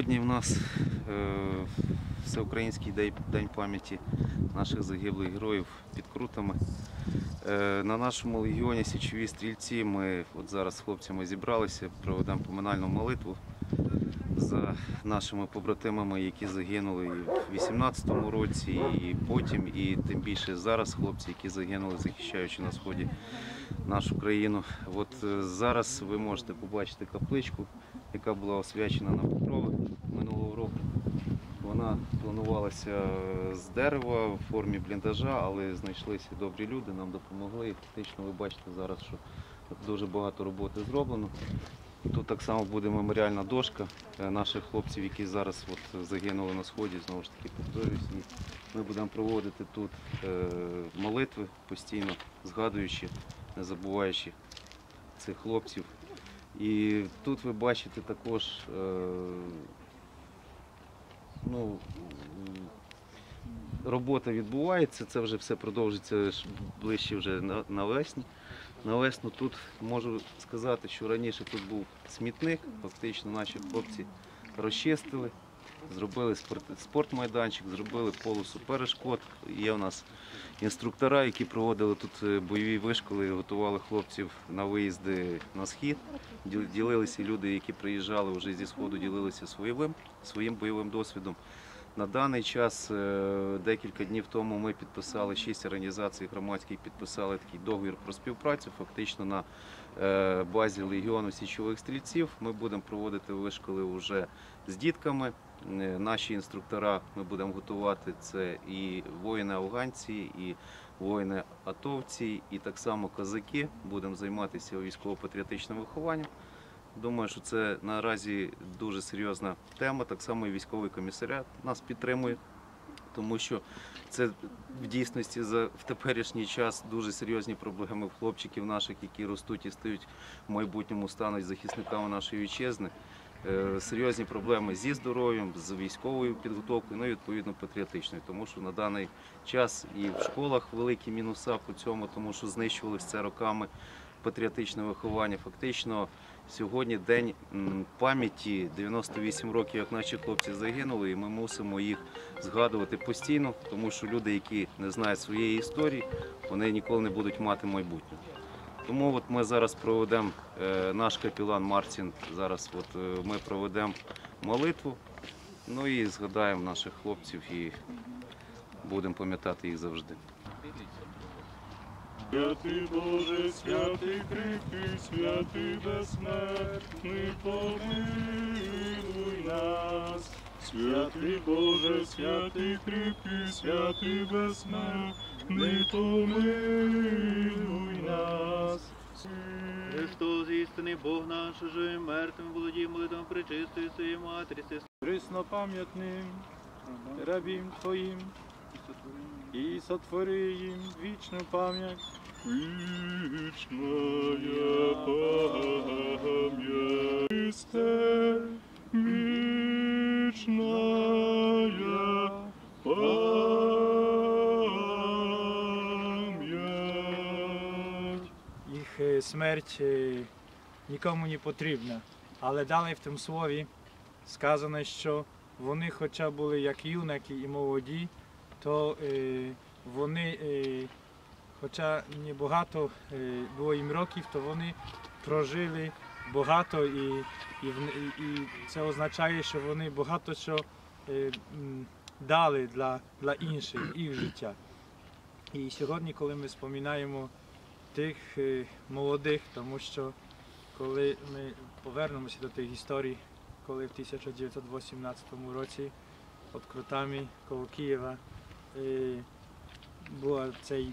Сьогодні в нас е, всеукраїнський день, пам'яті наших загиблих героїв під Крутами. Е, на нашому легіоні Січові стрільці ми от зараз з хлопцями зібралися, проведемо поминальну молитву за нашими побратимами, які загинули і в 18-му році, і потім, і тим більше зараз хлопці, які загинули, захищаючи на сході нашу країну. От е, зараз ви можете побачити капличку, яка була освячена на Петрова минулого року. Вона планувалася з дерева в формі бліндажа, але знайшлися добрі люди, нам допомогли. І фактично ви бачите зараз, що дуже багато роботи зроблено. Тут так само буде меморіальна дошка е, наших хлопців, які зараз от загинули на сході, знову ж таки повторюсь. І ми будемо проводити тут е, молитви постійно, згадуючи, не забуваючи цих хлопців. І тут ви бачите також е, ну, робота відбувається, це вже все продовжиться ближче вже навесні. на весні. На весну тут можу сказати, що раніше тут був смітник, фактично наші хлопці розчистили, зробили спорт- спортмайданчик, зробили полосу перешкод. Є у нас інструктора, які проводили тут е, бойові вишколи, готували хлопців на виїзди на схід. Ділилися люди, які приїжджали вже зі сходу, ділилися своїм, своїм бойовим досвідом. На даний час, е, декілька днів тому, ми підписали шість організацій громадських, підписали такий договір про співпрацю. Фактично на е, базі Легіону січових стрільців ми будемо проводити вишколи вже з дітками. Е, Наші інструктора ми будемо готувати це і воїни-афганці, і воїни-атовці, і так само козаки. Будемо займатися військово-патріотичним вихованням. Думаю, що це наразі дуже серйозна тема. Так само і військовий комісаріат нас підтримує, тому що це в дійсності за в теперішній час дуже серйозні проблеми в хлопчиків наших, які ростуть і стають в майбутньому стануть захисниками нашої вітчизни. Е, Серйозні проблеми зі здоров'ям, з військовою підготовкою, ну і відповідно патріотичною, тому що на даний час і в школах великі мінуса по цьому, тому що знищувалися це роками патріотичне виховання. Фактично сьогодні день пам'яті 98 років, як наші хлопці загинули, і ми мусимо їх згадувати постійно, тому що люди, які не знають своєї історії, вони ніколи не будуть мати майбутнього. Тому от ми зараз проведемо е, наш капілан Мартін. Зараз от е, ми проведемо молитву. Ну і згадаємо наших хлопців і будемо пам'ятати їх завжди. Святий Боже, святий кріпкий, святий безсмертний, помилуй нас. Святий Боже, святий кріпкий, святий безсмертний, помилуй істинний Бог наш, живим, мертвим, володій молитвом причистої своєї матері, сестри. Преснопам'ятним рабім Твоїм і сотвори їм вічну пам'ять. Вічная пам'ять. Христе, вічная пам'ять. їх е, смерть нікому не потрібна. Але далі в тому слові сказано, що вони, хоча були як юнаки і молоді, то е, вони, е, хоча не багато е, було їм років, то вони прожили багато і, і, і, це означає, що вони багато що е, дали для, для інших, їх життя. І сьогодні, коли ми споминаємо тих е, молодих, тому що коли ми повернемося до тих історій, коли в 1918 році під Крутами коло Києва е, був цей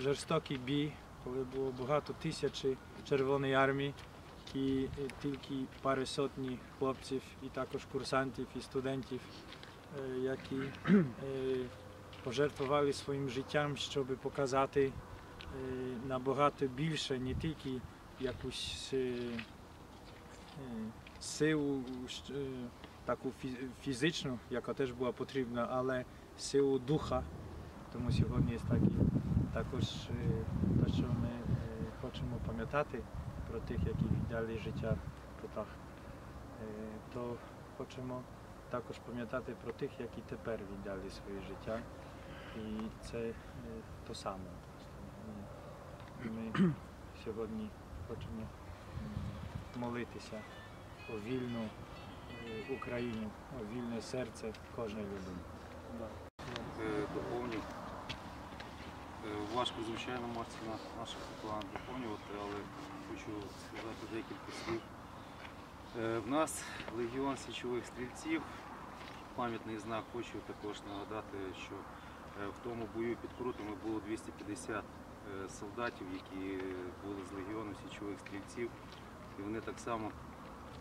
жорстокий бій, коли було багато тисячі Червоної армії і е, тільки пари сотні хлопців і також курсантів і студентів, е, які пожертвували своїм життям, щоб показати набагато більше, не тільки якусь е, е, силу щ- е, таку фі- фізичну, яка теж була потрібна, але силу духа. Тому сьогодні є такі, також е, те, що ми е, хочемо пам'ятати про тих, які віддали життя в путах. Е, То хочемо також пам'ятати про тих, які тепер віддали своє життя. І це е, то саме. І Ми сьогодні хочемо молитися о вільну е, Україну, о вільне серце кожної людини. Е, доповню. Е, Важко, звичайно, Мартіна наших план доповнювати, але хочу сказати декілька слів. В нас легіон січових стрільців. Пам'ятний знак хочу також нагадати, що в тому бою під Крутами було 250 е, солдатів, які були з легіону січових стрільців. І вони так само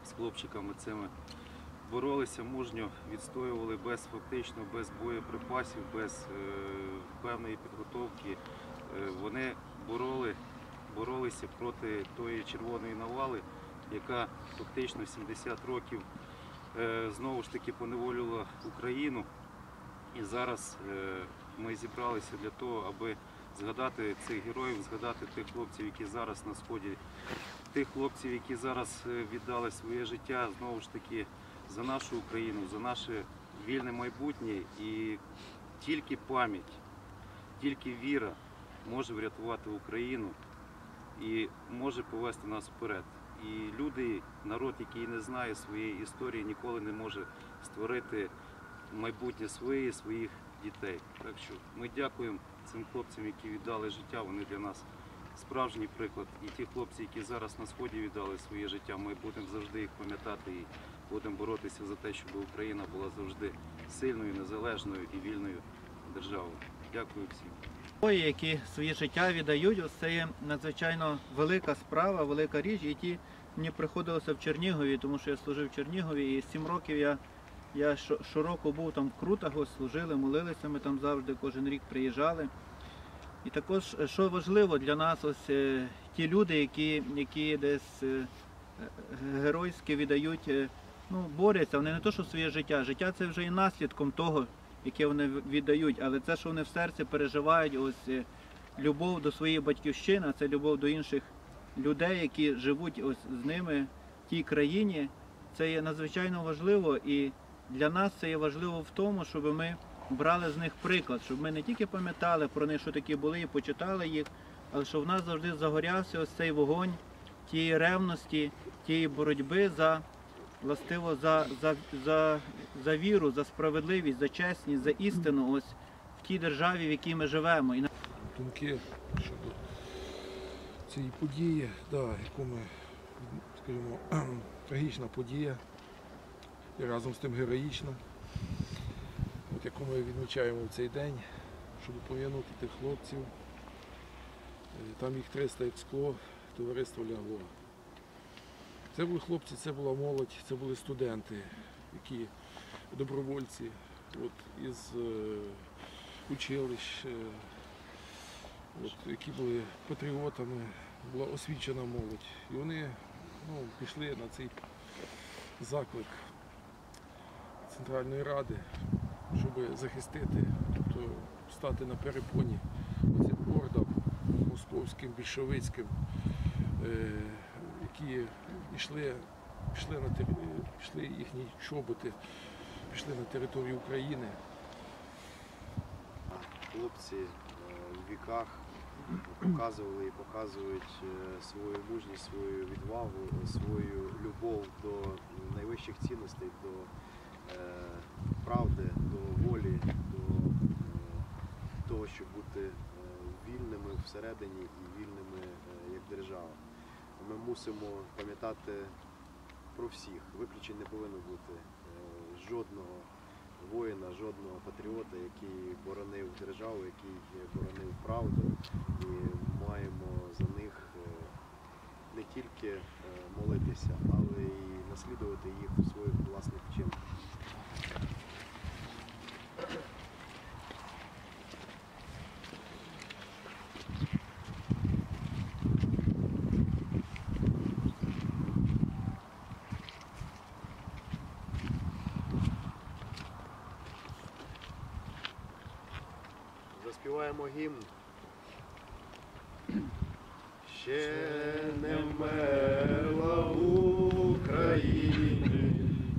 з хлопчиками цими боролися мужньо, відстоювали без фактично, без боєприпасів, без е, певної підготовки. Е, вони бороли, боролися проти тої червоної навали, яка фактично 70 років е, знову ж таки поневолювала Україну. І зараз е, ми зібралися для того, аби згадати цих героїв, згадати тих хлопців, які зараз на сході, тих хлопців, які зараз е, віддали своє життя знову ж таки за нашу Україну, за наше вільне майбутнє. І тільки пам'ять, тільки віра може врятувати Україну і може повести нас вперед. І люди, народ, який не знає своєї історії, ніколи не може створити майбутнє своє і своїх дітей. Так що ми дякуємо цим хлопцям, які віддали життя. Вони для нас справжній приклад. І ті хлопці, які зараз на сході віддали своє життя, ми будемо завжди їх пам'ятати і будемо боротися за те, щоб Україна була завжди сильною, незалежною і вільною державою. Дякую всім. Герої, які своє життя віддають, ось це є надзвичайно велика справа, велика річ. І ті мені приходилося в Чернігові, тому що я служив в Чернігові, і сім років я, я що- щороку був там в Крутах, служили, молилися, ми там завжди кожен рік приїжджали. І також, е, що важливо для нас, ось е, ті люди, які, які десь е, геройськи віддають, ну, борються, вони не то, що своє життя. Життя це вже і наслідком того, яке вони віддають, але це, що вони в серці переживають, ось любов до своєї батьківщини, це любов до інших людей, які живуть ось з ними в тій країні, це є надзвичайно важливо. І для нас це є важливо в тому, щоб ми брали з них приклад, щоб ми не тільки пам'ятали про них, що такі були, і почитали їх, але щоб в нас завжди загорявся ось цей вогонь тієї ревності, тієї боротьби за властиво за, за, за, за віру, за справедливість, за чесність, за істину ось в тій державі, в якій ми живемо. Думки щодо цієї події, да, яку ми, скажімо, трагічна подія і разом з тим героїчна, от яку ми відмічаємо в цей день, щоб пом'янути тих хлопців. Е, Там їх 300 як скло, товариство лягло. Це були хлопці, це була молодь, це були студенти, які добровольці от, із е, училищ. е, от, які були патріотами, була освічена молодь. І вони ну, пішли на цей заклик Центральної Ради, щоб захистити, тобто стати на перепоні цим ордам московським, більшовицьким, е, які йшли, пішли, на пішли їхні чоботи, пішли на територію України. хлопці е, в віках показували і показують е, свою мужність, свою відвагу, свою любов до найвищих цінностей, до правди, до волі, до е, того, щоб бути е, вільними всередині і вільними е, як держава. Ми мусимо пам'ятати про всіх. Виключень не повинно бути жодного воїна, жодного патріота, який боронив державу, який боронив правду, і маємо за них не тільки молитися, але й наслідувати їх у своїх власних вчинках. Співаємо гімн. Ще не вмерла в Україні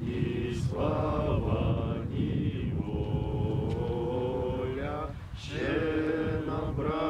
і слава ні воля, ще набрала.